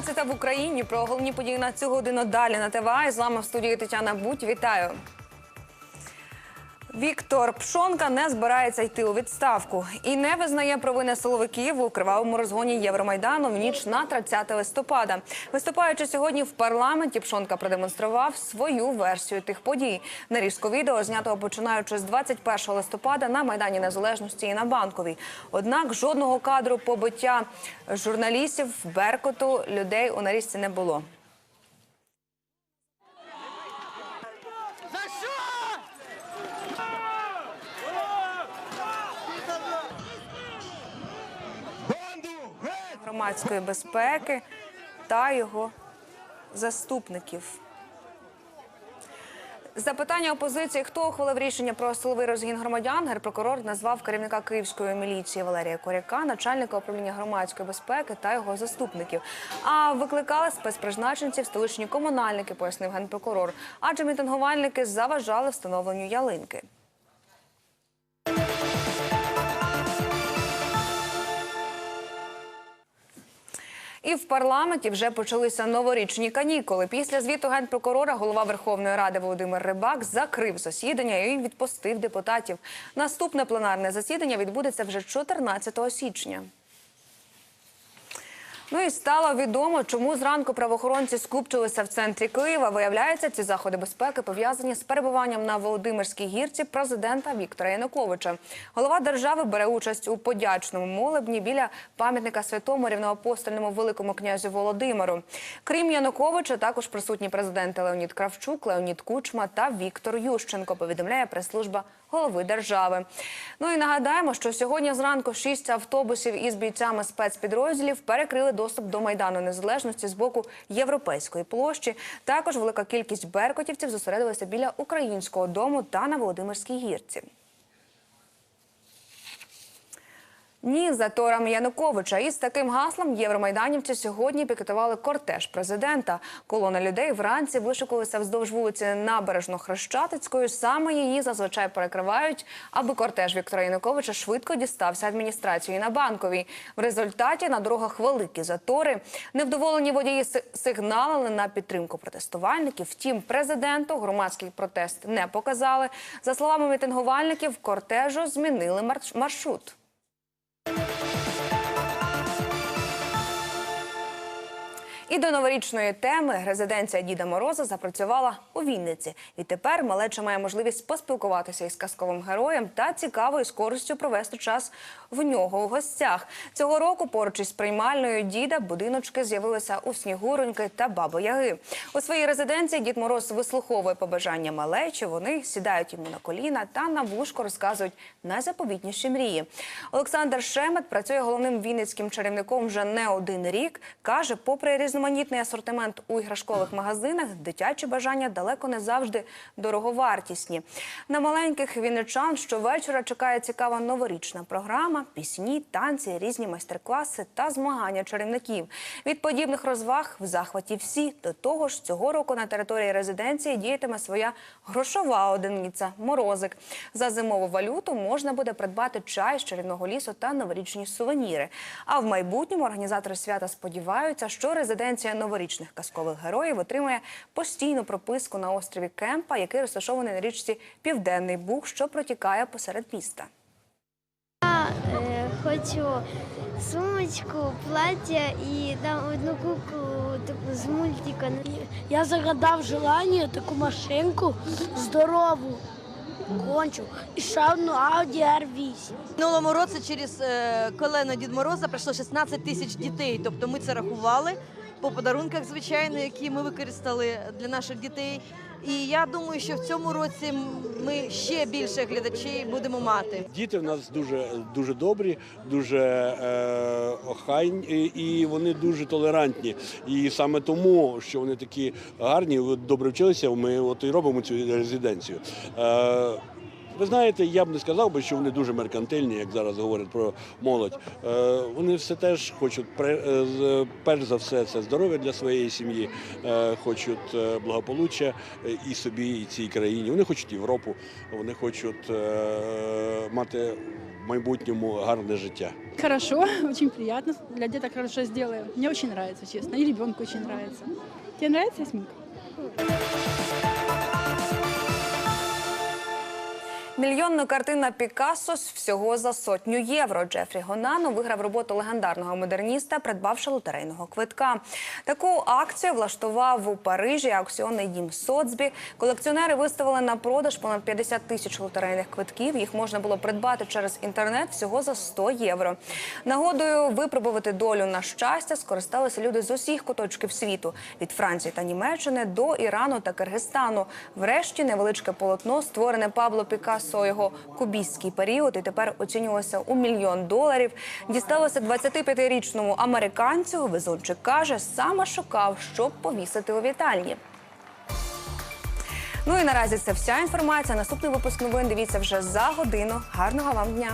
11 в Україні. Про головні події на цю годину далі на ТВА. І з вами в студії Тетяна Будь. Вітаю. Віктор Пшонка не збирається йти у відставку і не визнає провини силовиків у кривавому розгоні Євромайдану в ніч на 30 листопада. Виступаючи сьогодні в парламенті, Пшонка продемонстрував свою версію тих подій. Нарізку відео знятого починаючи з 21 листопада на майдані Незалежності і на банковій. Однак жодного кадру побиття журналістів, беркоту людей у нарізці не було. Громадської безпеки та його заступників. Запитання опозиції, хто ухвалив рішення про силовий розгін громадян, генпрокурор назвав керівника київської міліції Валерія Коряка, начальника управління громадської безпеки та його заступників. А викликали спецпризначенців столичні комунальники, пояснив генпрокурор. Адже мітингувальники заважали встановленню ялинки. І в парламенті вже почалися новорічні канікули. Після звіту генпрокурора голова Верховної Ради Володимир Рибак закрив засідання і відпустив депутатів. Наступне пленарне засідання відбудеться вже 14 січня. Ну і стало відомо, чому зранку правоохоронці скупчилися в центрі Києва. Виявляється, ці заходи безпеки пов'язані з перебуванням на Володимирській гірці президента Віктора Януковича. Голова держави бере участь у подячному молебні біля пам'ятника святому рівноапостольному великому князю Володимиру. Крім Януковича, також присутні президенти Леонід Кравчук, Леонід Кучма та Віктор Ющенко. Повідомляє прес-служба голови держави. Ну і нагадаємо, що сьогодні зранку шість автобусів із бійцями спецпідрозділів перекрили доступ до майдану незалежності з боку європейської площі. Також велика кількість беркотівців зосередилася біля українського дому та на Володимирській гірці. Ні, заторам Януковича. Із таким гаслом євромайданівці сьогодні пікетували кортеж президента. Колона людей вранці вишикувалися вздовж вулиці Набережно-Хрещатицької. Саме її зазвичай перекривають, аби кортеж Віктора Януковича швидко дістався адміністрації на банковій. В результаті на дорогах великі затори. Невдоволені водії си- сигналили на підтримку протестувальників. Втім, президенту громадський протест не показали. За словами мітингувальників, кортежу змінили марш- маршрут. І до новорічної теми резиденція Діда Мороза запрацювала у Вінниці. І тепер малеча має можливість поспілкуватися із казковим героєм та цікавою з користю провести час в нього у гостях. Цього року поруч із приймальною діда будиночки з'явилися у Снігуроньки та Баби Яги. У своїй резиденції Дід Мороз вислуховує побажання малечі. Вони сідають йому на коліна та на вушко розказують найзаповітніші мрії. Олександр Шемет працює головним вінницьким чарівником вже не один рік. каже, попри різноманітний асортимент у іграшкових магазинах, дитячі бажання далеко не завжди дороговартісні. На маленьких вінничан щовечора чекає цікава новорічна програма, пісні, танці, різні майстер-класи та змагання чарівників. Від подібних розваг в захваті всі. До того ж, цього року на території резиденції діятиме своя грошова одиниця морозик. За зимову валюту можна буде придбати чай з чарівного лісу та новорічні сувеніри. А в майбутньому організатори свята сподіваються, що резиденція новорічних казкових героїв отримає постійну прописку на острові Кемпа, який розташований на річці Південний Буг, що протікає посеред міста. Я е, хочу сумочку, плаття і там одну куклу таку з мультика. Я загадав желання таку машинку здорову, кончу і ще одну Audi R8. Минулому році через е, колено Дід Мороза прийшло 16 тисяч дітей. Тобто ми це рахували по подарунках, звичайно, які ми використали для наших дітей. І я думаю, що в цьому році ми ще більше глядачей будемо мати. Діти в нас дуже дуже добрі, дуже е, охайні і вони дуже толерантні. І саме тому, що вони такі гарні, добре вчилися, ми от і робимо цю резиденцію. Е, Ви знаєте, я б не сказав би, що вони дуже меркантильні, як зараз говорять про молодь. Е, Вони все теж хочуть е, з- перш за все це здоров'я для своєї сім'ї, е, хочуть е, благополуччя е, і собі, і цій країні. Вони хочуть Європу, вони хочуть е, мати в майбутньому гарне життя. Хорошо, очень приятно. Для деток хорошо сделаем. Мне очень нравится, честно. И ребенку очень нравится. Тебе нравится, Ясминка? Мільйонна картина Пікассо всього за сотню євро. Джефрі Гонано виграв роботу легендарного модерніста, придбавши лотерейного квитка. Таку акцію влаштував у Парижі аукціонний дім Соцбі. Колекціонери виставили на продаж понад 50 тисяч лотерейних квитків. Їх можна було придбати через інтернет всього за 100 євро. Нагодою випробувати долю на щастя скористалися люди з усіх куточків світу від Франції та Німеччини до Ірану та Киргизстану. Врешті невеличке полотно, створене Пабло Пікассо у його кубійський період, і тепер оцінювалося у мільйон доларів. Дісталося 25-річному американцю. Везунчик каже, саме шукав, щоб повісити у вітальні. Ну і наразі це вся інформація. Наступний випуск новин дивіться вже за годину. Гарного вам дня!